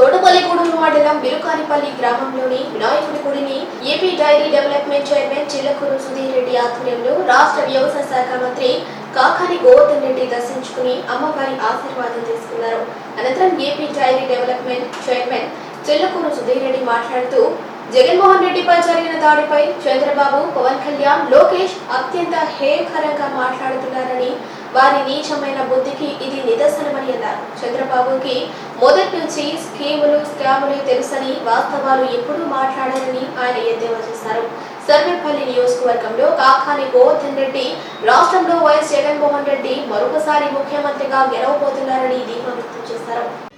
తోటపల్లిగూడూరు మండలం బిరుకానిపల్లి గ్రామంలోని వినాయకుడి గుడిని AP dairy development chairman Chillakuru Sudheer Reddy ఆధ్వర్యంలో రాష్ట్ర వ్యవసాయ శాఖ మంత్రి కాకాని గోవర్ధన్ రెడ్డి దర్శించుకుని అమ్మవారి ఆశీర్వాదం తీసుకున్నారు. అనంతరం AP dairy development chairman Chillakuru Sudheer Reddy మాట్లాడుతూ జగన్మోహన్ రెడ్డిపై జరిగిన దాడిపై చంద్రబాబు పవన్ కళ్యాణ్ లోకేష్ అత్యంత హేయకరంగా మాట్లాడుతున్నారని వారి నీచమైన బుద్ధికి ఇది నిదర్శనమని అన్నారు చంద్రబాబుకి మొదటి నుంచి స్కీములు స్కాములు తెలుసని వాస్తవాలు ఎప్పుడూ మాట్లాడారని ఆయన ఎద్దేవా చేశారు. సర్వేపల్లి నియోజకవర్గంలో కాకాని గోవర్ధన్ రెడ్డి రాష్ట్రంలో వైఎస్ జగన్మోహన్ రెడ్డి మరొకసారి ముఖ్యమంత్రిగా గెలవబోతున్నారని ధీమా వ్యక్తం చేశారు.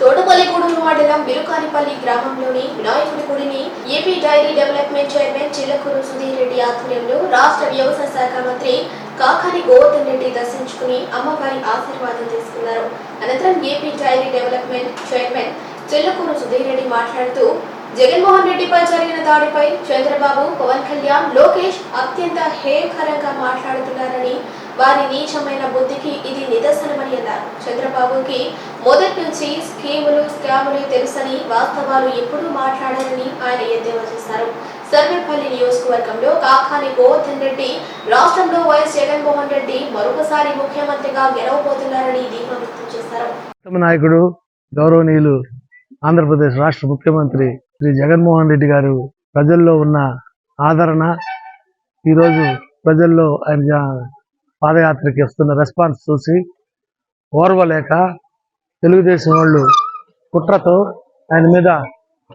తోటపల్లిగూడూరు మండలం బిరుకానిపల్లి గ్రామంలోని వినాయకుడి గుడిని AP dairy development chairman Chillakuru Sudheer Reddy ఆధ్వర్యంలో రాష్ట్ర వ్యవసాయ శాఖ మంత్రి కాకాని గోవర్ధన్ రెడ్డి దర్శించుకుని అమ్మవారి ఆశీర్వాదం తీసుకున్నారు. అనంతరం AP dairy development chairman Chillakuru Sudheer Reddy మాట్లాడుతూ జగన్మోహన్ రెడ్డిపై జరిగిన దాడిపై చంద్రబాబు పవన్ కళ్యాణ్ లోకేష్ అత్యంత హేయకరంగా మాట్లాడుతున్నారని వారి నీచమైన బుద్ధికి ఇది నిదర్శనమని అన్నారు చంద్రబాబుకి మొదటి నుంచి స్కీములు స్కాములు తెలుసని వాస్తవాలు ఎప్పుడూ మాట్లాడారని ఆయన ఎద్దేవా చేశారు. సర్వేపల్లి నియోజకవర్గంలో కాకాని గోవర్ధన్ రెడ్డి రాష్ట్రంలో వైఎస్ జగన్మోహన్ రెడ్డి మరొకసారి ముఖ్యమంత్రిగా గెలవబోతున్నారని ధీమా వ్యక్తం చేశారు. నాయకుడు గౌరవనీయులు ఆంధ్రప్రదేశ్ రాష్ట్ర ముఖ్యమంత్రి శ్రీ జగన్మోహన్ రెడ్డి గారు ప్రజల్లో ఉన్న ఆదరణ ఈరోజు ప్రజల్లో ఆయన పాదయాత్రకి వస్తున్న రెస్పాన్స్ చూసి ఓర్వలేక తెలుగుదేశం వాళ్ళు కుట్రతో ఆయన మీద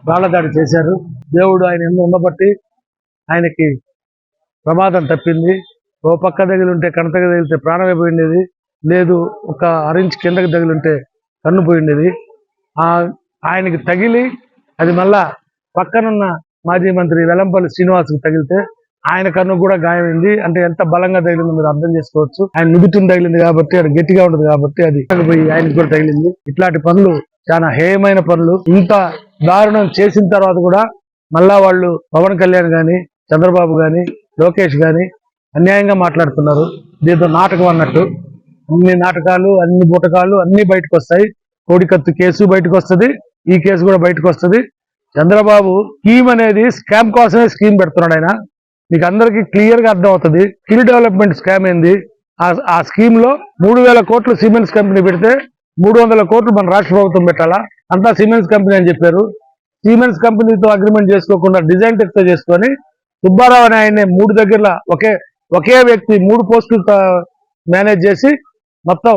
రాళ్ళదాడి చేశారు. దేవుడు ఆయన ఎన్నో ఉండబట్టి ఆయనకి ప్రమాదం తప్పింది. ఓ పక్క తగిలింటే కణత తగిలితే ప్రాణమే పోయిండేది. లేదు ఒక అరించి కిందకి తగిలింటే కన్ను పోయిండేది. ఆయనకి తగిలి అది మళ్ళా పక్కనున్న మాజీ మంత్రి వెలంపల్లి శ్రీనివాస్కి తగిలితే ఆయన కన్ను కూడా గాయమైంది. అంటే ఎంత బలంగా తగిలిందో మీరు అర్థం చేసుకోవచ్చు. ఆయన నుదుటిని తగిలింది కాబట్టి అది గట్టిగా ఉంటుంది కాబట్టి అది పోయి ఆయనకు కూడా తగిలింది. ఇట్లాంటి పనులు చాలా హేయమైన పనులు. ఇంత దారుణం చేసిన తర్వాత కూడా మళ్ళా వాళ్ళు పవన్ కళ్యాణ్ గాని చంద్రబాబు గాని లోకేష్ గాని అన్యాయంగా మాట్లాడుతున్నారు. దీంతో నాటకం అన్నట్టు. అన్ని నాటకాలు అన్ని బుటకాలు అన్ని బయటకు వస్తాయి. కోడికత్తు కేసు బయటకు వస్తది. ఈ కేసు కూడా బయటకు వస్తుంది. చంద్రబాబు స్కీమ్ అనేది స్కామ్ కోసమే స్కీమ్ పెడుతున్నాడు ఆయన. మీకు అందరికీ క్లియర్గా అర్థం స్కిల్ డెవలప్మెంట్ స్కామ్ ఏంది? ఆ- ఆ స్కీమ్లో మూడు వేల కోట్లు సిమెంట్స్ కంపెనీ పెడితే మూడు వందల కోట్లు మన రాష్ట్ర ప్రభుత్వం పెట్టాలా? అంతా సిమెంట్స్ కంపెనీ అని చెప్పారు. సిమెంట్స్ కంపెనీతో అగ్రిమెంట్ చేసుకోకుండా డిజైన్ టెక్తో చేసుకొని సుబ్బారావు అనే ఆయన్ని మూడు దగ్గర ఒకే ఒకే వ్యక్తి మూడు పోస్టులు మేనేజ్ చేసి మొత్తం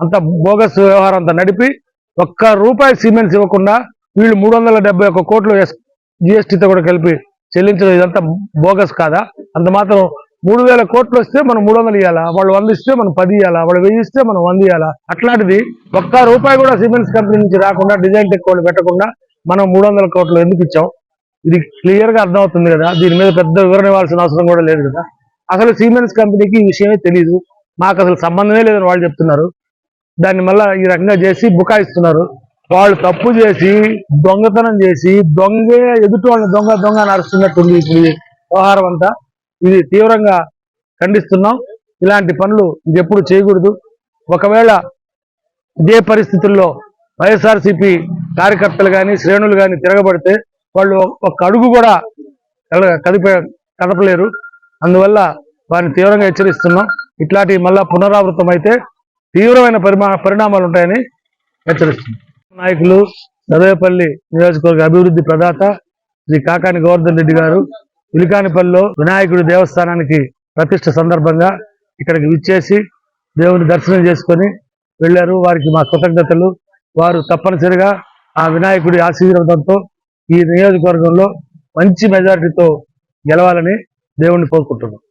అంత బోగస్ వ్యవహారం అంతా నడిపి ఒక్క రూపాయి సిమెంట్స్ ఇవ్వకుండా వీళ్ళు మూడు వందల డెబ్బై ఒక్క కోట్లు జిఎస్టీతో కూడా కలిపి చెల్లించడం ఇదంతా బోగస్ కాదా? అంత మాత్రం మూడు వేల కోట్లు వస్తే మనం మూడు వందలు ఇవ్వాలా వాళ్ళు వంద ఇస్తే మనం పది ఇవ్వాలా వాళ్ళు వెయ్యి ఇస్తే మనం వంద ఇవ్వాలా అట్లాంటిది ఒక్క రూపాయి కూడా సిమెంట్స్ కంపెనీ నుంచి రాకుండా డిజైన్ టెక్ వాళ్ళు పెట్టకుండా మనం మూడు వందల కోట్లు ఎందుకు ఇచ్చాం? ఇది క్లియర్గా అర్థమవుతుంది కదా? దీని మీద పెద్ద వివరణ ఇవ్వాల్సిన అవసరం కూడా లేదు కదా? అసలు సిమెంట్స్ కంపెనీకి ఈ విషయమే తెలియదు మాకు అసలు సంబంధమే లేదని వాళ్ళు చెప్తున్నారు. దాన్ని మళ్ళీ ఈ రకంగా చేసి బుకాయిస్తున్నారు. వాళ్ళు తప్పు చేసి దొంగతనం చేసి దొంగే ఎదుటి వాళ్ళని దొంగ దొంగ నడుస్తున్నట్టుంది ఇప్పుడు వ్యవహారం అంతా. ఇది తీవ్రంగా ఖండిస్తున్నాం. ఇలాంటి పనులు ఇది ఎప్పుడు చేయకూడదు. ఒకవేళ ఇదే పరిస్థితుల్లో వైఎస్ఆర్సీపీ కార్యకర్తలు కానీ శ్రేణులు కానీ తిరగబడితే వాళ్ళు ఒక అడుగు కూడా కదిపే కదపలేరు. అందువల్ల వారిని తీవ్రంగా హెచ్చరిస్తున్నాం. ఇట్లాంటి మళ్ళా పునరావృతం అయితే తీవ్రమైన పరిమా పరిణామాలు ఉంటాయని హెచ్చరిస్తున్నాం. నాయకులు నదవేపల్లి నియోజకవర్గ అభివృద్ధి ప్రదాత శ్రీ కాకాని గోవర్ధన్ రెడ్డి గారు ఉలికానిపల్లిలో వినాయకుడి దేవస్థానానికి ప్రతిష్ట సందర్భంగా ఇక్కడికి విచ్చేసి దేవుని దర్శనం చేసుకొని వెళ్ళారు. వారికి మా కృతజ్ఞతలు. వారు తప్పనిసరిగా ఆ వినాయకుడి ఆశీర్వాదంతో ఈ నియోజకవర్గంలో మంచి మెజారిటీతో గెలవాలని దేవుణ్ణి కోరుకుంటున్నాం.